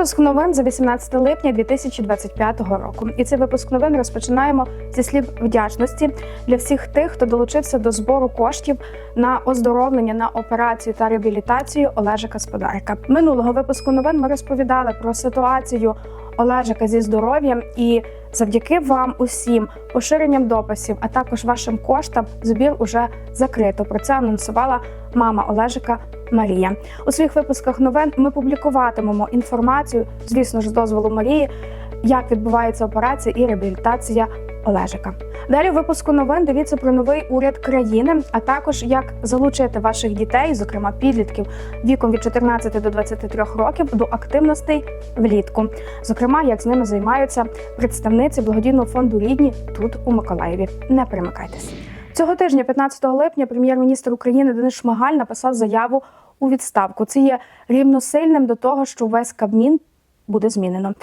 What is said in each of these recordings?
Випуск новин за 18 липня 2025 року. І цей випуск новин розпочинаємо зі слів вдячності для всіх тих, хто долучився до збору коштів на оздоровлення на операцію та реабілітацію Олежа Сподарка. Минулого випуску новин ми розповідали про ситуацію Олежика зі здоров'ям і завдяки вам усім поширенням дописів, а також вашим коштам, збір уже закрито. Про це анонсувала мама Олежика Марія. У своїх випусках новин ми публікуватимемо інформацію, звісно ж, з дозволу Марії, як відбувається операція і реабілітація Олежика. Далі в випуску новин дивіться про новий уряд країни, а також як залучити ваших дітей, зокрема підлітків віком від 14 до 23 років, до активностей влітку. Зокрема, як з ними займаються представниці благодійного фонду рідні тут у Миколаєві. Не перемикайтесь. Цього тижня, 15 липня, прем'єр-міністр України Денис Шмигаль написав заяву у відставку. Це є рівносильним до того, що весь Кабмін буде змінено.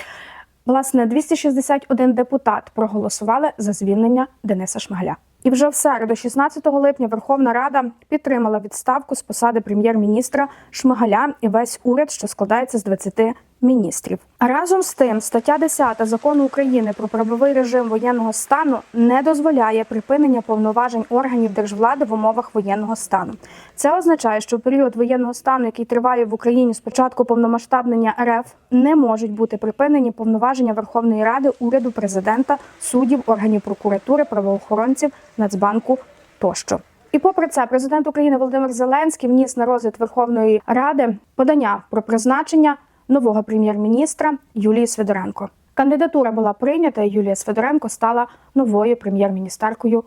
Власне, 261 депутат проголосували за звільнення Дениса Шмигаля. І вже в середу, 16 липня, Верховна Рада підтримала відставку з посади прем'єр-міністра Шмигаля і весь уряд, що складається з 20 міністрів. Разом з тим, стаття 10 закону України про правовий режим воєнного стану не дозволяє припинення повноважень органів держвлади в умовах воєнного стану. Це означає, що період воєнного стану, який триває в Україні з початку повномасштабнення РФ, не можуть бути припинені повноваження Верховної Ради, уряду, президента, суддів, органів прокуратури, правоохоронців, Нацбанку тощо. І попри це, президент України Володимир Зеленський вніс на розгляд Верховної Ради подання про призначення нового прем'єр-міністра Юлії Свидоренко. Кандидатура була прийнята, і Юлія Свидоренко стала новою прем'єр-міністеркою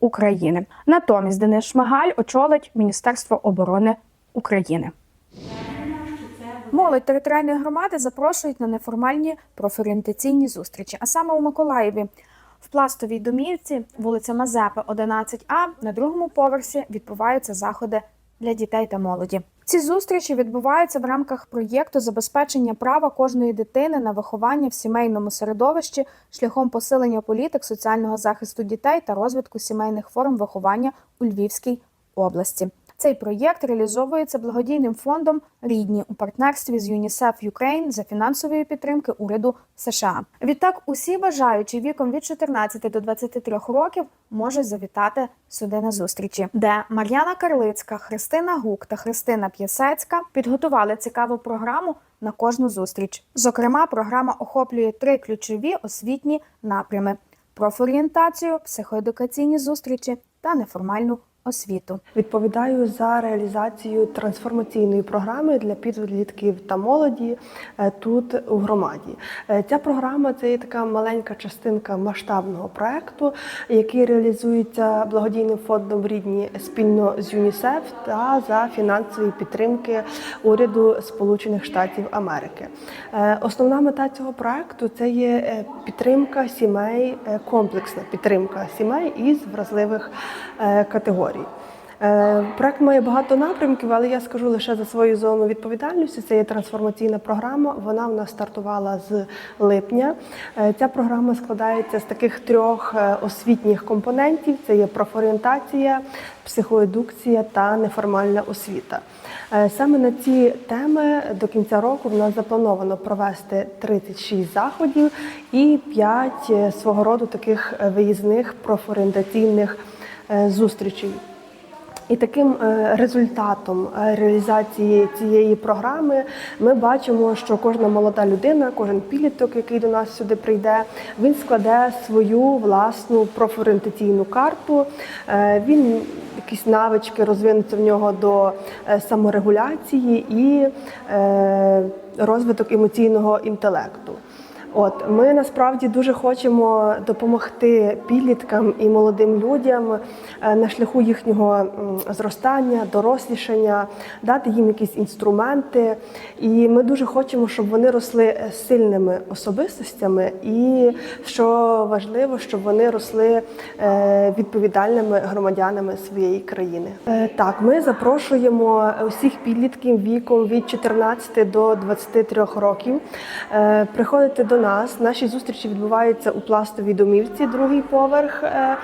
України. Натомість Денис Шмигаль очолить Міністерство оборони України. Молодь територіальної громади запрошують на неформальні профорієнтаційні зустрічі, а саме у Миколаєві. В пластовій домівці, вулиця Мазепи, 11А, на другому поверсі відбуваються заходи для дітей та молоді. Ці зустрічі відбуваються в рамках проєкту забезпечення права кожної дитини на виховання в сімейному середовищі шляхом посилення політик соціального захисту дітей та розвитку сімейних форм виховання у Львівській області. Цей проєкт реалізовується благодійним фондом Рідні у партнерстві з ЮНІСЕФ Юкрейн за фінансової підтримки уряду США. Відтак, усі бажаючі віком від 14 до 23 років можуть завітати сюди на зустрічі, де Мар'яна Карлицька, Христина Гук та Христина П'єсецька підготували цікаву програму на кожну зустріч. Зокрема, програма охоплює три ключові освітні напрями: профорієнтацію, психоедукаційні зустрічі та неформальну освіту. Відповідаю за реалізацію трансформаційної програми для підлітків та молоді е, тут у громаді. Е, Ця програма це є така маленька частинка масштабного проекту, який реалізується благодійним фондом рідні спільно з ЮНІСЕФ та за фінансової підтримки уряду Сполучених Штатів Америки. Е, Основна мета цього проекту це є підтримка сімей, комплексна підтримка сімей із вразливих категорій. Е, Проект має багато напрямків, але я скажу лише за свою зону відповідальності. Це є трансформаційна програма. Вона в нас стартувала з липня. Е, Ця програма складається з таких трьох е, освітніх компонентів: це є профорієнтація, психоедукція та неформальна освіта. Саме на ці теми до кінця року в нас заплановано провести 36 заходів і 5 свого роду таких виїзних профорієнтаційних зустрічей. І таким е, результатом е, реалізації цієї програми ми бачимо, що кожна молода людина, кожен підліток, який до нас сюди прийде, він складе свою власну профорієнтаційну карту. Е, Він якісь навички розвинуться в нього до саморегуляції і розвиток емоційного інтелекту. От ми насправді дуже хочемо допомогти підліткам і молодим людям е, на шляху їхнього зростання, дорослішання, дати їм якісь інструменти. І ми дуже хочемо, щоб вони росли е, сильними особистостями, і що важливо, щоб вони росли е, відповідальними громадянами своєї країни. Так, ми запрошуємо усіх підлітків віком від 14 до 23 років приходити до нас. Наші зустрічі відбуваються у пластовій домівці, другий поверх. Е,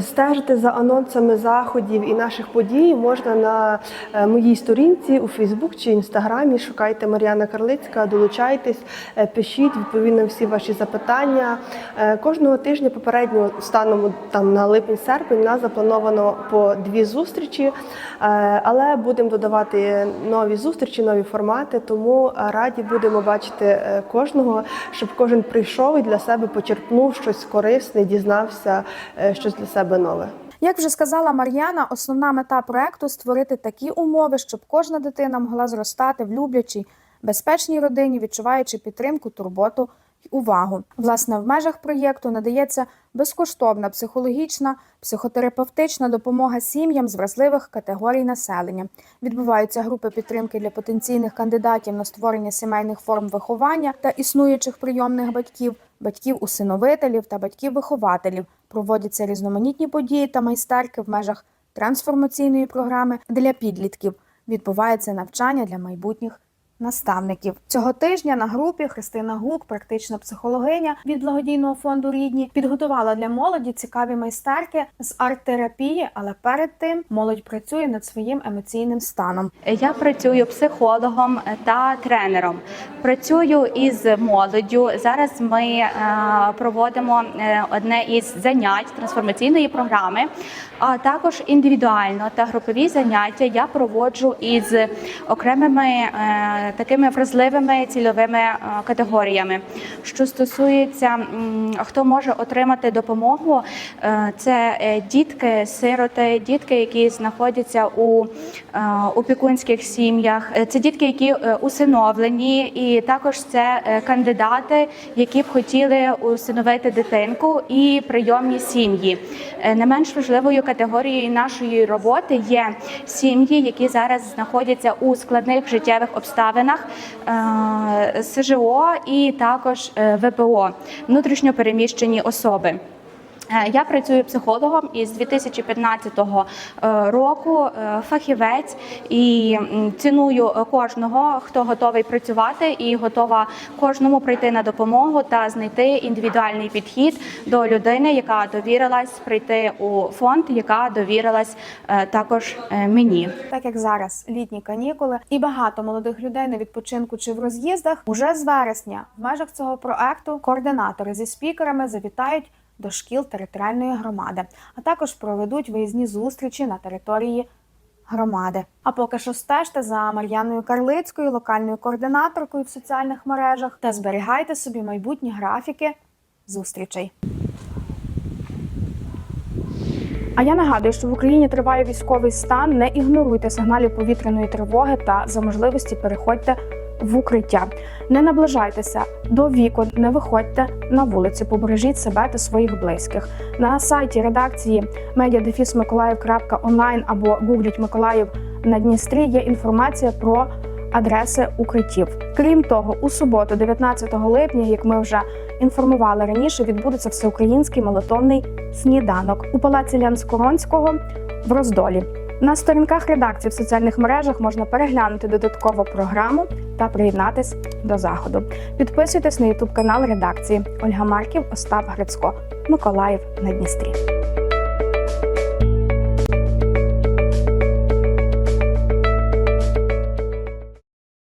Стежити за анонсами заходів і наших подій можна на е, моїй сторінці у Фейсбук чи Інстаграмі. Шукайте Мар'яна Карлицька, долучайтесь, е, пишіть, відповім на всі ваші запитання. Кожного тижня попередньо станом там на липень-серпень нас заплановано по дві зустрічі, але будемо додавати нові зустрічі, нові формати. Тому раді будемо бачити кожного, щоб кожен прийшов і для себе почерпнув щось корисне, дізнався е, щось для себе нове. Як вже сказала Мар'яна, основна мета проекту створити такі умови, щоб кожна дитина могла зростати в люблячій, безпечній родині, відчуваючи підтримку, турботу увагу. Власне, в межах проєкту надається безкоштовна психологічна, психотерапевтична допомога сім'ям з вразливих категорій населення. Відбуваються групи підтримки для потенційних кандидатів на створення сімейних форм виховання та існуючих прийомних батьків, батьків-усиновителів та батьків-вихователів. Проводяться різноманітні події та майстерки в межах трансформаційної програми для підлітків. Відбувається навчання для майбутніх наставників. Цього тижня на групі Христина Гук, практична психологиня від благодійного фонду Рідні, підготувала для молоді цікаві майстерки з арт-терапії, але перед тим молодь працює над своїм емоційним станом. Я працюю психологом та тренером. Працюю із молоддю. Зараз ми е, проводимо е, одне із занять трансформаційної програми, а також індивідуально та групові заняття я проводжу із окремими е, такими вразливими цільовими е, категоріями. Що стосується хто може отримати допомогу, е, це е, дітки, сироти, дітки, які знаходяться у опікунських сім'ях. Це дітки, які усиновлені, і також це кандидати, які б хотіли усиновити дитинку, і прийомні сім'ї. Не менш важливою категорією нашої роботи є сім'ї, які зараз знаходяться у складних життєвих обставинах е, СЖО і також е, ВПО внутрішньопереміщені особи. Е, Я працюю психологом із 2015 е, року, е, фахівець і ціную кожного, хто готовий працювати і готова кожному прийти на допомогу та знайти індивідуальний підхід до людини, яка довірилась прийти у фонд, яка довірилась також мені. Так як зараз літні канікули, і багато молодих людей на відпочинку чи в роз'їздах, уже з вересня в межах цього проекту координатори зі спікерами завітають до шкіл територіальної громади, а також проведуть виїзні зустрічі на території громади. А поки що стежте за Мар'яною Карлицькою, локальною координаторкою в соціальних мережах, та зберігайте собі майбутні графіки зустрічей. А я нагадую, що в Україні триває військовий стан. Не ігноруйте сигналів повітряної тривоги та за можливості переходьте в укриття. Не наближайтеся до вікон, не виходьте на вулицю, побережіть себе та своїх близьких. На сайті редакції mediadefismиколаїв.онлайн або гугліть Миколаїв на Дністрі є інформація про адреси укриттів. Крім того, у суботу, 19 липня, як ми вже інформували раніше, відбудеться всеукраїнський молитовний сніданок у палаці Лянскоронського в Роздолі. На сторінках редакції в соціальних мережах можна переглянути додаткову програму та приєднатись до заходу. Підписуйтесь на ютуб канал редакції Ольга Марків, Остап Грицько, Миколаїв на Дністрі.